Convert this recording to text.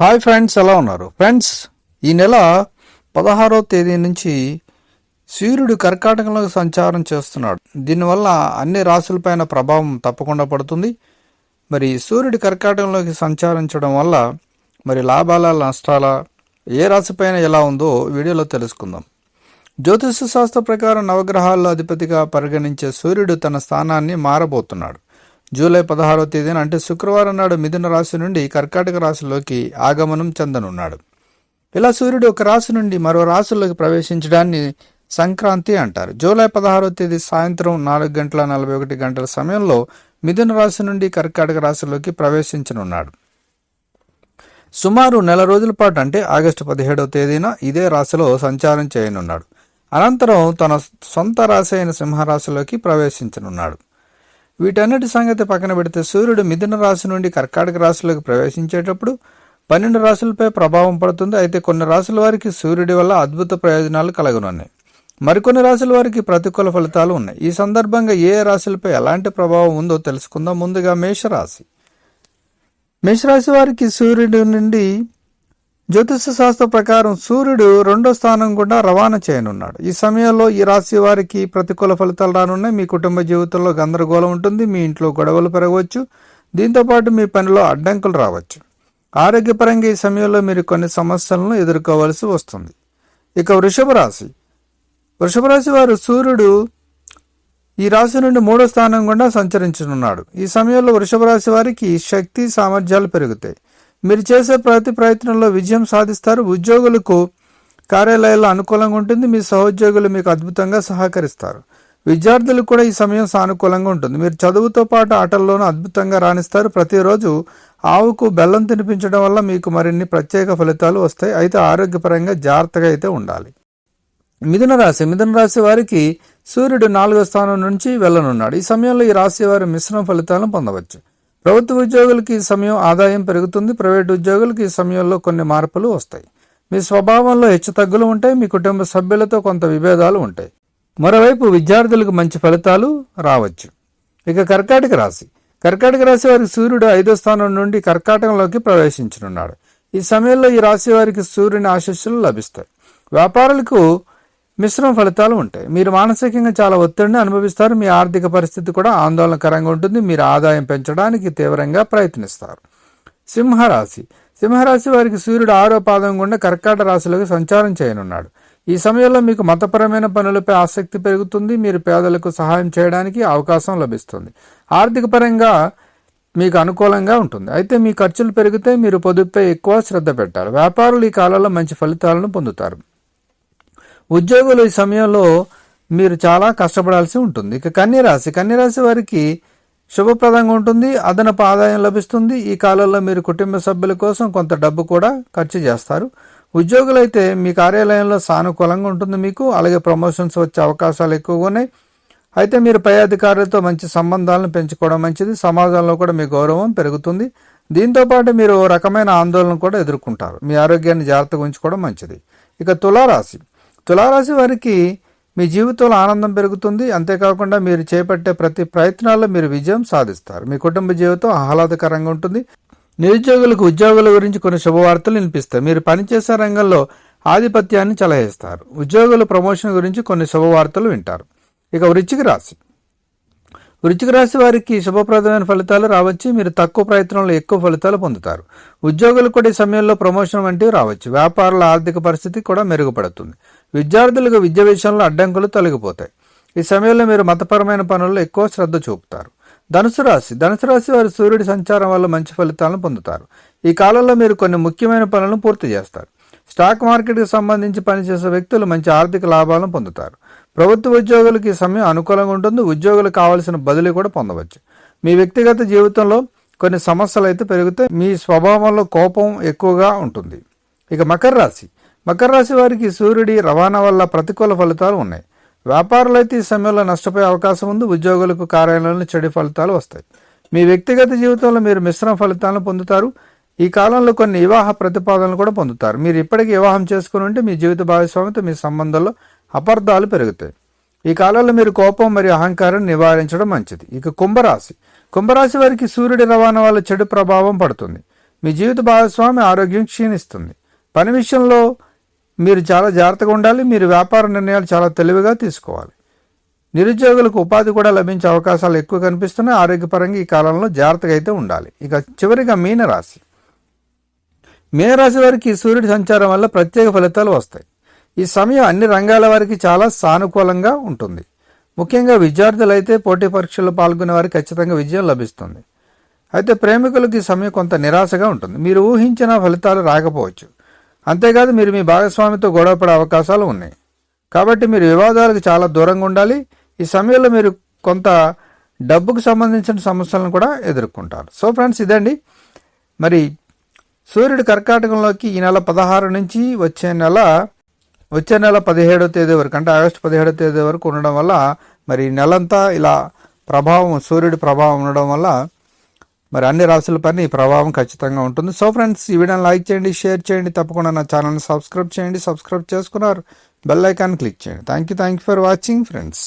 Hi friends ఎలా ఉన్నారు? Friends ఈ నెల పదహారో తేదీ నుంచి సూర్యుడు కర్కాటకంలో సంచారం చేస్తున్నాడు. దీనివల్ల అన్ని రాశులపైన ప్రభావం తప్పకుండా పడుతుంది. మరి సూర్యుడు కర్కాటకంలోకి సంచారించడం వల్ల మరి లాభాల నష్టాల ఏ రాశిపైన ఎలా ఉందో వీడియోలో తెలుసుకుందాం. జ్యోతిష శాస్త్ర ప్రకారం నవగ్రహాల్లో అధిపతిగా పరిగణించే సూర్యుడు తన స్థానాన్ని మారబోతున్నాడు. జూలై పదహారో తేదీన అంటే శుక్రవారం నాడు మిథున రాశి నుండి కర్కాటక రాశిలోకి ఆగమనం చెందనున్నాడు. ఇలా సూర్యుడు ఒక రాశి నుండి మరో రాశిలోకి ప్రవేశించడాన్ని సంక్రాంతి అంటారు. జూలై పదహారో తేదీ సాయంత్రం నాలుగు గంటల నలభై ఒకటి గంటల సమయంలో మిథున రాశి నుండి కర్కాటక రాశిలోకి ప్రవేశించనున్నాడు. సుమారు నెల రోజుల పాటు అంటే ఆగస్టు పదిహేడవ తేదీన ఇదే రాశిలో సంచారం చేయనున్నాడు. అనంతరం తన సొంత రాశి అయిన సింహరాశిలోకి ప్రవేశించనున్నాడు. వీటన్నిటి సంగతి పక్కన పెడితే సూర్యుడు మిథున రాశి నుండి కర్కాటక రాశిలోకి ప్రవేశించేటప్పుడు పన్నెండు రాశులపై ప్రభావం పడుతుంది. అయితే కొన్ని రాశుల వారికి సూర్యుడి వల్ల అద్భుత ప్రయోజనాలు కలగనున్నాయి. మరికొన్ని రాశుల వారికి ప్రతికూల ఫలితాలు ఉన్నాయి. ఈ సందర్భంగా ఏ రాశులపై ఎలాంటి ప్రభావం ఉందో తెలుసుకుందాం. ముందుగా మేషరాశి. మేషరాశి వారికి సూర్యుడి నుండి జ్యోతిష శాస్త్ర ప్రకారం సూర్యుడు రెండో స్థానం గుండా రవాణా చేయనున్నాడు. ఈ సమయంలో ఈ రాశి వారికి ప్రతికూల ఫలితాలు రానున్నాయి. మీ కుటుంబ జీవితంలో గందరగోళం ఉంటుంది. మీ ఇంట్లో గొడవలు పెరగవచ్చు. దీంతోపాటు మీ పనిలో అడ్డంకులు రావచ్చు. ఆరోగ్యపరంగా ఈ సమయంలో మీరు కొన్ని సమస్యలను ఎదుర్కోవాల్సి వస్తుంది. ఇక వృషభ రాశి. వృషభ రాశి వారు సూర్యుడు ఈ రాశి నుండి మూడో స్థానం గుండా సంచరించనున్నాడు. ఈ సమయంలో వృషభ రాశి వారికి శక్తి సామర్థ్యాలు పెరుగుతాయి. మీరు చేసే ప్రతి ప్రయత్నంలో విజయం సాధిస్తారు. ఉద్యోగులకు కార్యాలయాల్లో అనుకూలంగా ఉంటుంది. మీ సహోద్యోగులు మీకు అద్భుతంగా సహకరిస్తారు. విద్యార్థులకు కూడా ఈ సమయం సానుకూలంగా ఉంటుంది. మీరు చదువుతో పాటు ఆటల్లోనూ అద్భుతంగా రాణిస్తారు. ప్రతిరోజు ఆవుకు బెల్లం తినిపించడం వల్ల మీకు మరిన్ని ప్రత్యేక ఫలితాలు వస్తాయి. అయితే ఆరోగ్యపరంగా జాగ్రత్తగా అయితే ఉండాలి. మిథున రాశి. మిథున రాశి వారికి సూర్యుడు నాలుగో స్థానం నుంచి వెళ్ళనున్నాడు. ఈ సమయంలో ఈ రాశి వారి మిశ్రమ ఫలితాలను పొందవచ్చు. ప్రభుత్వ ఉద్యోగులకి ఈ సమయం ఆదాయం పెరుగుతుంది. ప్రైవేట్ ఉద్యోగులకి ఈ సమయంలో కొన్ని మార్పులు వస్తాయి. మీ స్వభావంలో హెచ్చుతగ్గులు ఉంటాయి. మీ కుటుంబ సభ్యులతో కొంత విభేదాలు ఉంటాయి. మరోవైపు విద్యార్థులకు మంచి ఫలితాలు రావచ్చు. ఇక కర్కాటక రాశి. కర్కాటక రాశి వారికి సూర్యుడు ఐదో స్థానం నుండి కర్కాటకంలోకి ప్రవేశించనున్నాడు. ఈ సమయంలో ఈ రాశి వారికి సూర్యుని ఆశస్సులు లభిస్తాయి. వ్యాపారులకు మిశ్రమ ఫలితాలు ఉంటాయి. మీరు మానసికంగా చాలా ఒత్తిడిని అనుభవిస్తారు. మీ ఆర్థిక పరిస్థితి కూడా ఆందోళనకరంగా ఉంటుంది. మీరు ఆదాయం పెంచడానికి తీవ్రంగా ప్రయత్నిస్తారు. సింహరాశి. సింహరాశి వారికి సూర్యుడు ఆరో పాదం గుండా కర్కాట రాశిలోకి సంచారం చేయనున్నాడు. ఈ సమయంలో మీకు మతపరమైన పనులపై ఆసక్తి పెరుగుతుంది. మీరు పేదలకు సహాయం చేయడానికి అవకాశం లభిస్తుంది. ఆర్థిక పరంగా మీకు అనుకూలంగా ఉంటుంది. అయితే మీ ఖర్చులు పెరిగితే మీరు పొదుపుపై ఎక్కువ శ్రద్ధ పెట్టాలి. వ్యాపారులు ఈ కాలంలో మంచి ఫలితాలను పొందుతారు. ఉద్యోగులు ఈ సమయంలో మీరు చాలా కష్టపడాల్సి ఉంటుంది. ఇక కన్యరాశి కన్యరాశి వారికి శుభప్రదంగా ఉంటుంది అదనపు ఆదాయం లభిస్తుంది. ఈ కాలంలో మీరు కుటుంబ సభ్యుల కోసం కొంత డబ్బు కూడా ఖర్చు చేస్తారు. ఉద్యోగులైతే మీ కార్యాలయంలో సానుకూలంగా ఉంటుంది మీకు అలాగే ప్రమోషన్స్ వచ్చే అవకాశాలు ఎక్కువగా ఉన్నాయి. అయితే మీరు పై అధికారులతో మంచి సంబంధాలను పెంచుకోవడం మంచిది సమాజంలో కూడా మీ గౌరవం పెరుగుతుంది. దీంతోపాటు మీరు ఓ రకమైన ఆందోళన కూడా ఎదుర్కొంటారు. మీ ఆరోగ్యాన్ని జాగ్రత్తగా ఉంచుకోవడం మంచిది. ఇక తులారాశి తులారాశి వారికి మీ జీవితంలో ఆనందం పెరుగుతుంది. అంతేకాకుండా మీరు చేపట్టే ప్రతి ప్రయత్నాల్లో మీరు విజయం సాధిస్తారు. మీ కుటుంబ జీవితం ఆహ్లాదకరంగా ఉంటుంది. నిరుద్యోగులకు ఉద్యోగుల గురించి కొన్ని శుభవార్తలు వినిపిస్తాయి. మీరు పనిచేసే రంగంలో ఆధిపత్యాన్ని చలహిస్తారు ఉద్యోగుల ప్రమోషన్ గురించి కొన్ని శుభవార్తలు వింటారు. ఇక వృచ్చిక రాశి. వృచ్చిక రాశి వారికి శుభప్రదమైన ఫలితాలు రావచ్చు. మీరు తక్కువ ప్రయత్నంలో ఎక్కువ ఫలితాలు పొందుతారు. ఉద్యోగులు కూడా ఈ సమయంలో ప్రమోషన్ వంటివి రావచ్చు. వ్యాపారుల ఆర్థిక పరిస్థితి కూడా మెరుగుపడుతుంది. విద్యార్థులకు విద్య విషయంలో అడ్డంకులు తొలగిపోతాయి. ఈ సమయంలో మీరు మతపరమైన పనుల్లో ఎక్కువ శ్రద్ధ చూపుతారు. ధనుసు రాశి. ధనుసు రాశి వారి సూర్యుడి సంచారం వల్ల మంచి ఫలితాలను పొందుతారు. ఈ కాలంలో మీరు కొన్ని ముఖ్యమైన పనులను పూర్తి చేస్తారు. స్టాక్ మార్కెట్కి సంబంధించి పనిచేసే వ్యక్తులు మంచి ఆర్థిక లాభాలను పొందుతారు. ప్రభుత్వ ఉద్యోగులకు ఈ సమయం అనుకూలంగా ఉంటుంది. ఉద్యోగులకు కావాల్సిన బదిలీ కూడా పొందవచ్చు. మీ వ్యక్తిగత జీవితంలో కొన్ని సమస్యలు అయితే పెరిగితే మీ స్వభావంలో కోపం ఎక్కువగా ఉంటుంది. ఇక మకర రాశి. మకర రాశి వారికి సూర్యుడి రవాణా వల్ల ప్రతికూల ఫలితాలు ఉన్నాయి. వ్యాపారులు అయితే ఈ సమయంలో నష్టపోయే అవకాశం ఉంది. ఉద్యోగులకు కార్యాలయంలో చెడు ఫలితాలు వస్తాయి. మీ వ్యక్తిగత జీవితంలో మీరు మిశ్రమ ఫలితాలను పొందుతారు. ఈ కాలంలో కొన్ని వివాహ ప్రతిపాదనలు కూడా పొందుతారు. మీరు ఇప్పటికీ వివాహం చేసుకుని ఉంటే మీ జీవిత భాగస్వామితో మీ సంబంధంలో అపార్థాలు పెరుగుతాయి. ఈ కాలంలో మీరు కోపం మరియు అహంకారాన్ని నివారించడం మంచిది. ఇక కుంభరాశి. కుంభరాశి వారికి సూర్యుడి రవాణా వల్ల చెడు ప్రభావం పడుతుంది. మీ జీవిత భాగస్వామి ఆరోగ్యం క్షీణిస్తుంది. పని విషయంలో మీరు చాలా జాగ్రత్తగా ఉండాలి మీరు వ్యాపార నిర్ణయాలు చాలా తెలివిగా తీసుకోవాలి. నిరుద్యోగులకు ఉపాధి కూడా లభించే అవకాశాలు ఎక్కువ కనిపిస్తున్నాయి ఆరోగ్యపరంగా ఈ కాలంలో జాగ్రత్తగా అయితే ఉండాలి. ఇక చివరిగా మీనరాశి. మీనరాశి వారికి ఈ సూర్యుడి సంచారం వల్ల ప్రత్యేక ఫలితాలు వస్తాయి. ఈ సమయం అన్ని రంగాల వారికి చాలా సానుకూలంగా ఉంటుంది. ముఖ్యంగా విద్యార్థులైతే పోటీ పరీక్షల్లో పాల్గొనే వారికి ఖచ్చితంగా విజయం లభిస్తుంది. అయితే ప్రేమికులకు ఈ సమయం కొంత నిరాశగా ఉంటుంది. మీరు ఊహించిన ఫలితాలు రాకపోవచ్చు. అంతేకాదు మీరు మీ భాగస్వామితో గొడవపడే అవకాశాలు ఉన్నాయి. కాబట్టి మీరు వివాదాలకు చాలా దూరంగా ఉండాలి. ఈ సమయంలో మీరు కొంత డబ్బుకు సంబంధించిన సమస్యలను కూడా ఎదుర్కొంటారు. సో ఫ్రెండ్స్ ఇదండి. మరి సూర్యుడు కర్కాటకంలోకి ఈ నెల పదహారు నుంచి వచ్చే నెల వచ్చే నెల పదిహేడో తేదీ వరకు అంటే ఆగస్టు పదిహేడో తేదీ వరకు ఉండడం వల్ల మరి నెలంతా ఇలా ప్రభావం సూర్యుడి ప్రభావం ఉండడం వల్ల మరి అన్ని రాశుల పైన ఈ ప్రభావం ఖచ్చితంగా ఉంటుంది. సో ఫ్రెండ్స్ ఈ వీడియోని లైక్ చేయండి షేర్ చేయండి. తప్పకుండా నా ఛానల్ని సబ్స్క్రైబ్ చేయండి. సబ్స్క్రైబ్ చేసుకున్నారు బెల్ ఐకాన్ క్లిక్ చేయండి. Thank you thank you for watching friends.